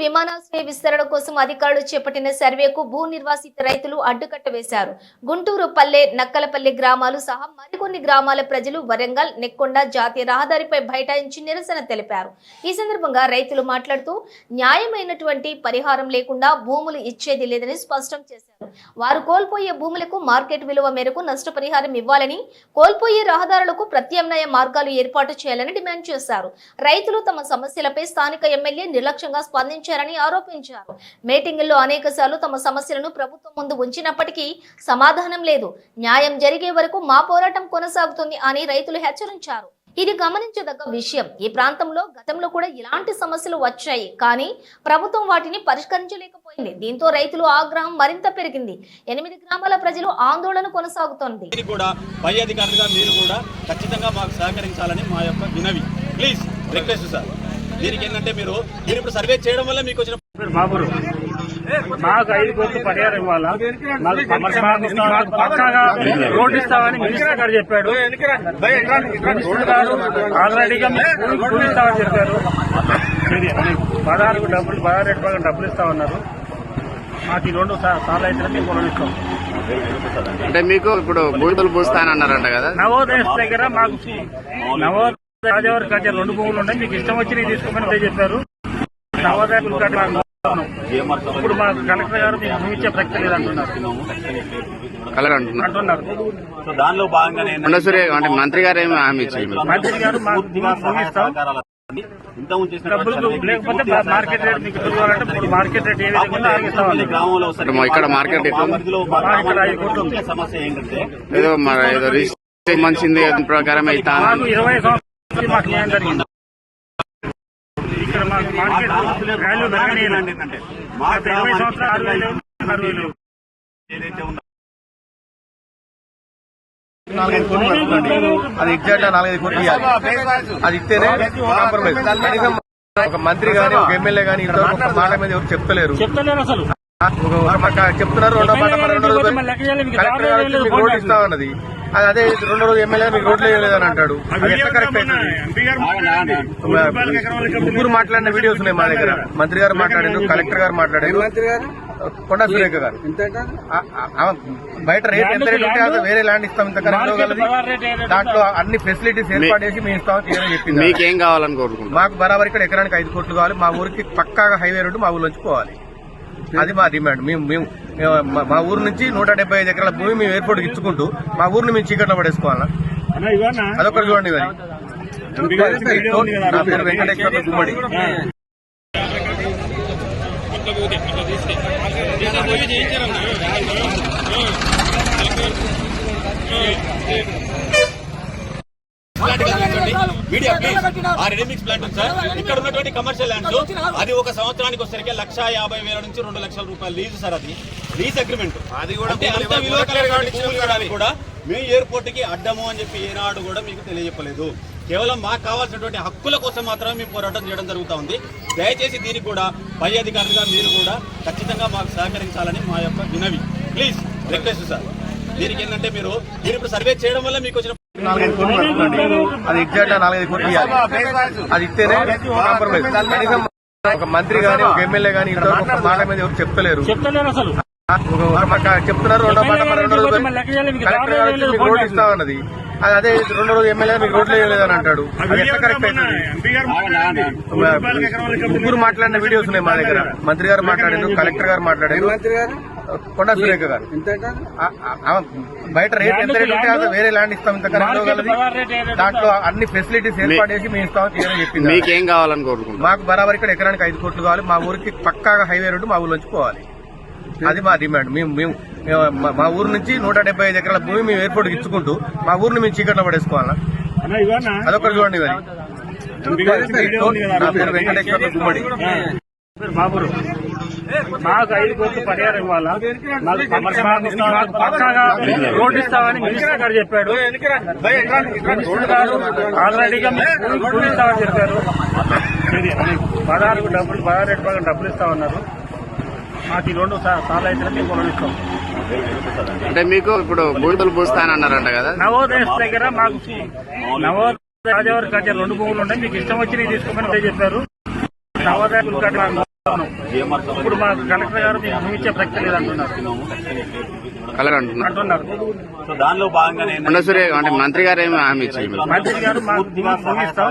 విమానాశ్రయ విస్తరణ కోసం అధికారులు చేపట్టిన సర్వేకు భూ నిర్వాసిత రైతులు అడ్డుకట్ట వేశారు. గుంటూరు పల్లె నక్కలపల్లి గ్రామాలు సహా మరికొన్ని గ్రామాల ప్రజలు వరంగల్ నెక్కొండ జాతీయ రహదారిపై బైఠాయించి నిరసన తెలిపారు. ఈ సందర్భంగా రైతులు మాట్లాడుతూ న్యాయమైనటువంటి పరిహారం లేకుండా భూములు ఇచ్చేది లేదని స్పష్టం చేశారు. వారు కోల్పోయే భూములకు మార్కెట్ విలువ మేరకు నష్టపరిహారం ఇవ్వాలని కోల్పోయే రహదారులకు ప్రత్యామ్నాయ మార్గాలు ఏర్పాటు చేయాలని డిమాండ్ చేశారు. రైతులు తమ సమస్యలపై స్థానిక ఎమ్మెల్యే నిర్లక్ష్యంగా స్పందించారని ఆరోపించారు. మీటింగుల్లో అనేక తమ సమస్యలను ప్రభుత్వం ముందు ఉంచినప్పటికీ సమాధానం లేదు. న్యాయం జరిగే వరకు మా పోరాటం కొనసాగుతుంది అని రైతులు హెచ్చరించారు. ఇది గమనించదగ్గ విషయం. ఈ ప్రాంతంలో గతంలో కూడా ఇలాంటి సమస్యలు వచ్చాయి. కానీ ప్రభుత్వం వాటిని పరిష్కరించలేకపోయింది. దీంతో రైతులు ఆగ్రహం మరింత పెరిగింది. ఎనిమిది గ్రామాల ప్రజలు ఆందోళన కొనసాగుతోంది. కూడా పై అధికారులుగా మీరు కూడా ఖచ్చితంగా మాకు సహకరించాలని మా యొక్క వినవి. ప్లీజ్ రిక్వెస్ట్ సార్ దీనికి ఏంటంటే మీరు మీరు ఇప్పుడు సర్వే చేయడం వల్ల మీకు వచ్చిన పేరు బాబురు. మాకు ఐదు కోట్లు పరిహారం ఇవ్వాలా? మాకు పక్కాగా రోడ్డు ఇస్తామని మినిస్టర్ గారు చెప్పాడు. మినిస్టర్ గారు ఆల్రెడీగా మీకు ఇస్తామని చెప్పారు. పదహారు డబ్బులు పదహారు రేటు ప్రకారం డబ్బులు ఇస్తామన్నారు మాకు ఈ రెండు సార్లు అయితే మేము రుణం ఇస్తాం. అంటే మీకు ఇప్పుడు బూడిదలు పూస్తానన్నారంట కదా? నవోదయ దగ్గర మాకు నవోదయ రాజావారి కట్టే రెండు భూములు ఉన్నాయి. మీకు ఇష్టం వచ్చి నేను తీసుకోమని చెప్పారు ఇప్పుడు మా కలెక్టర్ గారు మీకు భూమి ఇచ్చే ప్రక్రియ కలర్ అంటున్నారు. అంటున్నారు. సో దానిలో అంటే మంత్రి గారు ఏమి హామీ ఇచ్చారు మంత్రి గారు భూమి ఇస్తాం. ఇక్కడ మార్కెట్ ఏదో మరి ఏదో మంచింది ప్రకారం అయితే ఇరవై మాకు న్యాయం జరిగింది. ఇక్కడ మాకు మా మార్కెట్ గ్రామస్తులే వాల్యూ ప్రధాన పెరగలేదు డిమాండ్ ఏంటంటే మా గత ఇరవై సంవత్సరాలు అరవై లేవు అరవై లేవు ఏదైతే ఉందో. నాలుగైదు కోట్లు పడుతుందండి అది ఎగ్జాక్ట్ నాలుగైదు కోట్లు ఇవ్వాలి. అది ఇస్తేనే కాంప్రమైజ్ కనీసం ఒక మంత్రి గాని ఒక ఎమ్మెల్యే గాని ఇంతవరకు ఒక మాట మీద ఎవరు చెప్తలేరు. చెప్తలేరు అసలు. చెప్తున్నారు రెండో మాట రెండో రోజు కలెక్టర్ గారు మీకు రోడ్డు అది అదే రెండో రోజు ఎమ్మెల్యే మీకు రోడ్లు వేయలేదని అంటాడు. ముగ్గురు మాట్లాడిన వీడియోస్ ఉన్నాయి మా దగ్గర. మంత్రి గారు మాట్లాడారు కలెక్టర్ గారు మాట్లాడారు. కొండ సురేఖ గారు. బయట రేట్ ఎంత రేట్ ఉంటే అది వేరే ల్యాండ్ ఇస్తాం ఇవ్వగలది. దాంట్లో అన్ని ఫెసిలిటీస్ ఏర్పాటు చేసి మేము ఇస్తామని క్లియర్ చెప్పింది. మీకేం కావాలని కోరుకుంటున్నారు? మాకు బరాబర్ ఇక్కడ ఎకరానికి ఐదు కోట్లు కావాలి. మా ఊరికి పక్కాగా హైవే రోడ్డు మా ఊర్లోంచి పోవాలి. అది మా డిమాండ్. మేము మేము మా- ఊరు నుంచి నూట డెబ్బై ఐదు ఎకరాల భూమి మేము ఎయిర్పోర్ట్ ఇచ్చుకుంటూ మా ఊరిని మేము చీకట్లో పడేసుకోవాలా? అదొకటి చూడండి మరి. వెంకటేశ్వర గుమ్మడి మీడియా ప్లీజ్ ఆ రెడీమిక్స్ ప్లాంట్ ఉంది సార్. ఇక్కడ ఉన్నటువంటి కమర్షియల్ ల్యాండ్స్ అది ఒక సంవత్సరానికి వచ్చరికి లక్ష యాభై వేల నుంచి రెండు లక్షల రూపాయలు లీజు సార్ అది. లీజ్ అగ్రిమెంట్ అది కూడా అంత విలువ కూడా మీ ఎయిర్పోర్ట్కి అడ్డము అని చెప్పి ఏనాడు కూడా మీకు తెలియజెప్పలేదు. కేవలం మాకు కావాల్సినటువంటి హక్కుల కోసం మాత్రమే మేము పోరాటం చేయడం జరుగుతూ ఉంది. దయచేసి దీనికి కూడా పై అధికారులుగా మీరు కూడా ఖచ్చితంగా మాకు సహకరించాలని మా యొక్క వినవి. ప్లీజ్ రిక్వెస్ట్ సార్ దీనికి ఏంటంటే మీరు మీరు ఇప్పుడు సర్వే చేయడం వల్ల మీకు వచ్చిన నాలుగైదు కోట్లు పడుతుందండి. అది ఎగ్జాక్ట్ నాలుగైదు కోట్లు ఇవ్వాలి. అది ఇస్తేనే కాంప్రమైజ్ కనీసం ఒక మంత్రి గాని ఒక ఎమ్మెల్యే గాని ఇంతవరకు ఒక మాట మీద ఎవరు చెప్తలేరు. చెప్తలేరు అసలు. ఒక- మాట చెప్తున్నారు రెండో మాట కలెక్టర్ గారు వచ్చి మీకు రోడ్డు ఇస్తా ఉన్నది. అది అదే రెండో రోజు ఎమ్మెల్యే మీకు రోడ్లు వేయలేదని అంటాడు. ముగ్గురు మాట్లాడిన వీడియోస్ ఉన్నాయి మా దగ్గర. మంత్రి గారు మాట్లాడారు కలెక్టర్ గారు మాట్లాడారు. కొండ సురేఖ గారు. బయట రేట్ ఎంత రేట్ ఉంటే అది వేరే ల్యాండ్ ఇస్తాం ఇంతకన్నా ఇవ్వగలది దాంట్లో అన్ని ఫెసిలిటీస్ ఏర్పాటు చేసి మేము ఇస్తామని క్లియర్ చెప్పింది. మీకేం కావాలని కోరుకుంటున్నారు? మాకు బరాబర్ ఇక్కడ ఎకరానికి ఐదు కోట్లు కావాలి. మా ఊరికి పక్కాగా హైవే రోడ్డు మా ఊర్లోంచి పోవాలి. అది మా డిమాండ్. మేము మేము మా- ఊరు నుంచి నూట డెబ్బై ఐదు ఎకరాల భూమి మేము ఎయిర్పోర్ట్ ఇచ్చుకుంటూ మా ఊరిని మేము చీకట్లో పడేసుకోవాలా? అదొకటి చూడండి మరి వెంకటేశ్వర గుమ్మడి. పేరు బాబురు. మాకు ఐదు కోట్లు పరిహారం ఇవ్వాలా? మాకు పక్కాగా రోడ్డు ఇస్తామని మినిస్టర్ గారు చెప్పాడు. గారు ఆల్రెడీగా ఇస్తామని చెప్పారు. పదహారు డబ్బులు పదహారు డబ్బులు ఇస్తామన్నారు మాకు ఈ రెండు సార్లు అయితే మేము రుణం ఇస్తాం. అంటే మీకు ఇప్పుడు బూడిదలు పూస్తానన్నారంట కదా? నవోదయ దగ్గర మాకు నవోదయ రాజావారి కట్టే రెండు భూములు ఉన్నాయి. మీకు ఇష్టం వచ్చి నేను తీసుకోమని చెప్పారు. నవోదయ ఇప్పుడు మా కలెక్టర్ గారు మీకు భూమి ఇచ్చే ప్రక్రియ లేదంటున్నారు. అంటున్నారు. సో దానిలో భాగంగా మంత్రి గారు ఏమి హామీ ఇచ్చారు? మంత్రి గారు మాకు భూమి ఇస్తాం.